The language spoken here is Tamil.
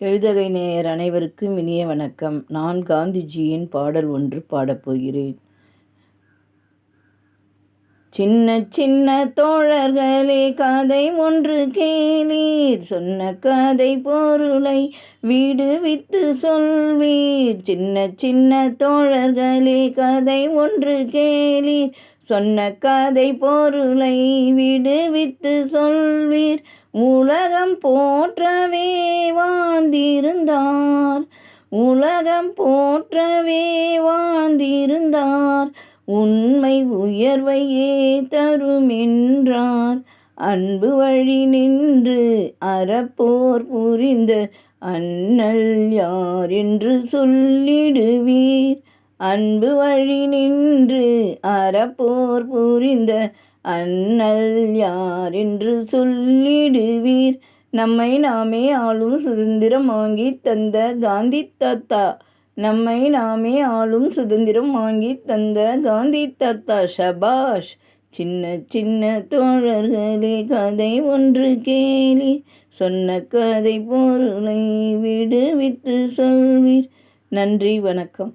எழுதகை நேயர் அனைவருக்கும் இனிய வணக்கம். நான் காந்திஜியின் பாடல் ஒன்று பாடப்போகிறேன் சின்ன சின்ன தோழர்களே கதை ஒன்று கேளீர். சொன்ன கதை பொருளை விடுவித்து சொல்வீர். சின்ன சின்ன தோழர்களே கதை ஒன்று கேளீர். சொன்ன கதை பொருளை விடுவித்து சொல்வீர். உலகம் போற்றவேவா வாழ்ந்திருந்தார். உலகம் போற்றவே வாழ்ந்திருந்தார். உண்மை உயர்வையே தருமென்றார் அன்பு வழி நின்று அறப்போர் புரிந்த அண்ணல் யார் என்று சொல்லிடுவீர்? அன்பு வழி நின்று அறப்போர் புரிந்த அண்ணல் யார் என்று சொல்லிடுவீர்? நம்மை நாமே ஆளும் சுதந்திரம் வாங்கி தந்த காந்தி தாத்தா நம்மை நாமே ஆளும் சுதந்திரம் வாங்கி தந்த காந்தி தாத்தா ஷபாஷ் சின்ன சின்ன தோழர்களே கதை ஒன்று கேலி சொன்ன கதை பொருளை விடுவித்து சொல்வீர். நன்றி வணக்கம்.